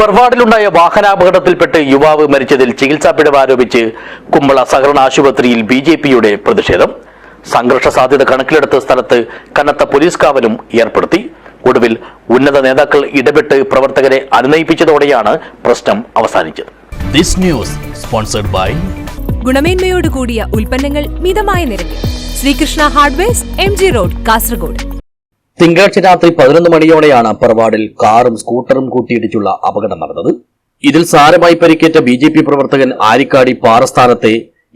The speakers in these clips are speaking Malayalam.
പെർവാഡിലുണ്ടായ വാഹനാപകടത്തിൽപ്പെട്ട് യുവാവ് മരിച്ചതിൽ ചികിത്സാ പിഴവ് ആരോപിച്ച് കുമ്പള സഹകരണ ആശുപത്രിയിൽ ബി ജെ പിയുടെ പ്രതിഷേധം. സംഘർഷ സാധ്യത കണക്കിലെടുത്ത് സ്ഥലത്ത് കനത്ത പോലീസ് കാവലും ഏർപ്പെടുത്തി. ഒടുവിൽ ഉന്നത നേതാക്കൾ ഇടപെട്ട് പ്രവർത്തകരെ അനുനയിപ്പിച്ചതോടെയാണ് പ്രശ്നം അവസാനിച്ചത്. This news sponsored by ഗുണമേന്മയോട് കൂടിയ ഉൽപ്പന്നങ്ങൾ മിതമായ നിരക്കിൽ. Sreekrishna hardwares M G road Kasaragod. തിങ്കളാഴ്ച രാത്രി പതിനൊന്ന് മണിയോടെയാണ് പെർവാഡിൽ കാറും സ്കൂട്ടറും കൂട്ടിയിടിച്ചുള്ള അപകടം നടന്നത്. ഇതിൽ സാരമായി പരിക്കേറ്റ ബി ജെ പി പ്രവർത്തകൻ ആരിക്കാടി പാറസ്ഥാനത്തെ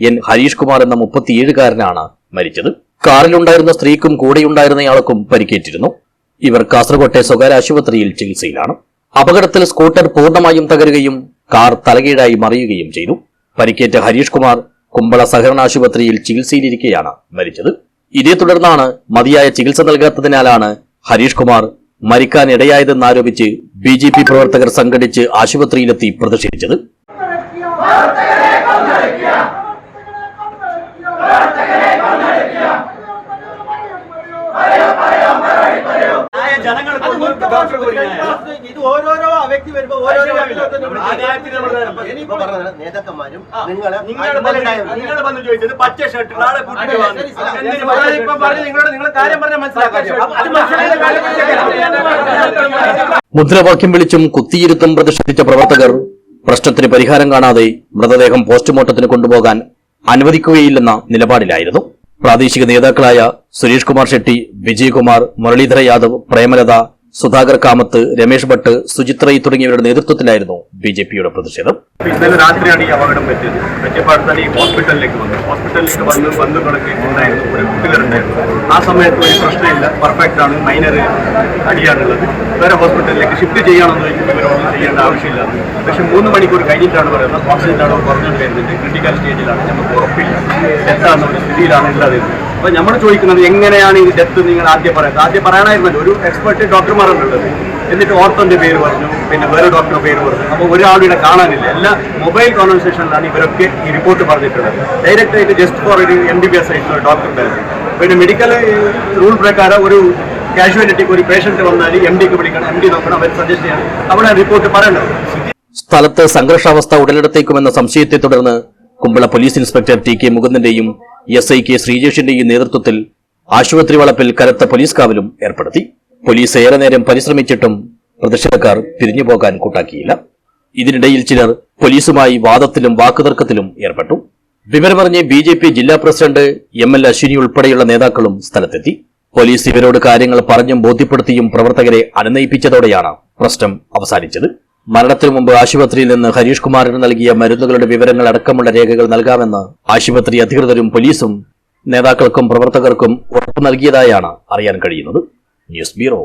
എൻ ഹരീഷ് കുമാർ എന്ന മുപ്പത്തിയേഴുകാരനാണ് മരിച്ചത്. കാറിലുണ്ടായിരുന്ന സ്ത്രീക്കും കൂടെയുണ്ടായിരുന്നയാൾക്കും പരിക്കേറ്റിരുന്നു. ഇവർ കാസർകോട്ടെ സ്വകാര്യ ആശുപത്രിയിൽ ചികിത്സയിലാണ്. അപകടത്തിൽ സ്കൂട്ടർ പൂർണമായും തകരുകയും കാർ തലകീഴായി മറിയുകയും ചെയ്തു. പരിക്കേറ്റ ഹരീഷ് കുമാർ കുമ്പള സഹകരണ ആശുപത്രിയിൽ ചികിത്സയിലിരിക്കെയാണ് മരിച്ചത്. ഇതേ തുടർന്നാണ് മതിയായ ചികിത്സ നൽകാത്തതിനാലാണ് ഹരീഷ് കുമാർ മരിക്കാനിടയായതെന്നാരോപിച്ച് ബി ജെ പി പ്രവർത്തകർ സംഘടിച്ച് ആശുപത്രിയിലെത്തി പ്രതിഷേധിച്ചത് ഇത് ഓരോരോ വ്യക്തി വരുമ്പോ ഓരോരോ നേതാക്കന്മാരും നിങ്ങളെ നിങ്ങൾ നിങ്ങൾ വന്ന് ചോദിച്ചത് പച്ച ഷർട്ട് ആളെ നിങ്ങളോട് നിങ്ങൾ കാര്യം പറഞ്ഞാൽ മനസ്സിലാക്കാം. മുദ്രാവാക്യം വിളിച്ചും കുത്തിയിരുത്തും പ്രതിഷേധിച്ച പ്രവർത്തകർ പ്രശ്നത്തിന് പരിഹാരം കാണാതെ മൃതദേഹം പോസ്റ്റ്മോർട്ടത്തിന് കൊണ്ടുപോകാൻ അനുവദിക്കുകയില്ലെന്ന നിലപാടിലായിരുന്നു. പ്രാദേശിക നേതാക്കളായ സുരേഷ് കുമാർ ഷെട്ടി വിജയകുമാർ മുരളീധര യാദവ് പ്രേമലത സുധാകർ കാമത്ത് രമേശ് ഭട്ട് സുജിത് റൈ തുടങ്ങിയവരുടെ നേതൃത്വത്തിലായിരുന്നു ബി ജെ പിയുടെ പ്രതിഷേധം. ഇന്നലെ രാത്രിയാണ് ഈ അപകടം പറ്റിയത്. പറ്റിയപ്പോൾ തന്നെ ഈ ഹോസ്പിറ്റലിലേക്ക് വന്നു ഹോസ്പിറ്റലിലേക്ക് വന്ന് ബന്ധുക്കളൊക്കെ ഉണ്ടായിരുന്നു. ഒരു കുട്ടികളുണ്ടായിരുന്നു ആ സമയത്ത് ഒരു പ്രശ്നമില്ല. പെർഫെക്റ്റ് ആണ്. മൈനർ അടിയാണുള്ളത്. വേറെ ഹോസ്പിറ്റലിലേക്ക് ഷിഫ്റ്റ് ചെയ്യണമെന്ന് ചോദിക്കുമ്പോൾ ചെയ്യേണ്ട ആവശ്യമില്ല. പക്ഷെ മൂന്ന് മണിക്കൂർ കഴിഞ്ഞിട്ടാണ് പറയുന്നത്. ഓക്സിജൻ ആണോ കുറഞ്ഞിട്ട് ക്രിട്ടിക്കൽ സ്റ്റേജിലാണ് നമുക്ക് ഉറപ്പില്ല. ഡെത്താകുന്ന ഒരു സ്ഥിതിയിലാണ് ഉള്ളത് അപ്പൊ നമ്മൾ ചോദിക്കുന്നത് എങ്ങനെയാണ് ഈ ഡെത്ത് നിങ്ങൾ ആദ്യം പറയുന്നത് ആദ്യം പറയാനായിരുന്നല്ലോ ഒരു എക്സ്പെർട്ട് ഡോക്ടർമാരാണുള്ളത് എന്നിട്ട് ഓർത്തോന്റെ പേര് പറഞ്ഞു. പിന്നെ വേറെ ഡോക്ടറുടെ പേര് പറഞ്ഞു. അപ്പോൾ ഒരാളുടെ കാണാനില്ല. എല്ലാ മൊബൈൽ കോൺവെർസേഷനിലാണ് ഇവരൊക്കെ ഈ റിപ്പോർട്ട് പറഞ്ഞിട്ടുള്ളത്. ഡയറക്റ്റ് ആയിട്ട് ജസ്റ്റ് ഫോർ ഒരു എം ബി ബി എസ് ആയിട്ടുള്ള ഉണ്ടായിരുന്നു പിന്നെ മെഡിക്കൽ റൂൾ പ്രകാരം ഒരു കാഷ്വാലിറ്റിക്ക് ഒരു പേഷ്യന്റ് വന്നാൽ എം ഡിക്ക് വിളിക്കണം എം ഡി നോക്കണം. അവർ സജസ്റ്റ് ചെയ്യണം. അവിടെ റിപ്പോർട്ട് പറയേണ്ടത്. സ്ഥലത്ത് സംഘർഷാവസ്ഥ ഉടലെടുത്തേക്കുമെന്ന സംശയത്തെ തുടർന്ന് Kumbla police inspector T K മുകുന്ദന്റെയും S I K ശ്രീജേഷിന്റെയും നേതൃത്വത്തിൽ ആശുപത്രി വളപ്പിൽ കനത്ത പോലീസ് കാവലും ഏർപ്പെടുത്തി. പോലീസ് ഏറെ നേരം പരിശ്രമിച്ചിട്ടും പ്രതിഷേധക്കാർ പിരിഞ്ഞു പോകാൻ കൂട്ടാക്കിയില്ല. ഇതിനിടയിൽ ചിലർ പോലീസുമായി വാദത്തിലും വാക്കുതർക്കത്തിലും ഏർപ്പെട്ടു. വിവരമറിഞ്ഞ് ബി ജെ പി ജില്ലാ പ്രസിഡന്റ് എം എൽ അശ്വിനി ഉൾപ്പെടെയുള്ള നേതാക്കളും സ്ഥലത്തെത്തി. പോലീസ് ഇവരോട് കാര്യങ്ങൾ പറഞ്ഞും ബോധ്യപ്പെടുത്തിയും പ്രവർത്തകരെ അനുനയിപ്പിച്ചതോടെയാണ് പ്രശ്നം അവസാനിച്ചത്. മരണത്തിനു മുമ്പ് ആശുപത്രിയിൽ നിന്ന് ഹരീഷ് കുമാറിന് നൽകിയ മരുന്നുകളുടെ വിവരങ്ങൾ അടക്കമുള്ള രേഖകൾ നൽകാമെന്ന് ആശുപത്രി അധികൃതരും പോലീസും നേതാക്കൾക്കും പ്രവർത്തകർക്കും ഉറപ്പു നൽകിയതായാണ് അറിയാൻ കഴിയുന്നത്. News bureau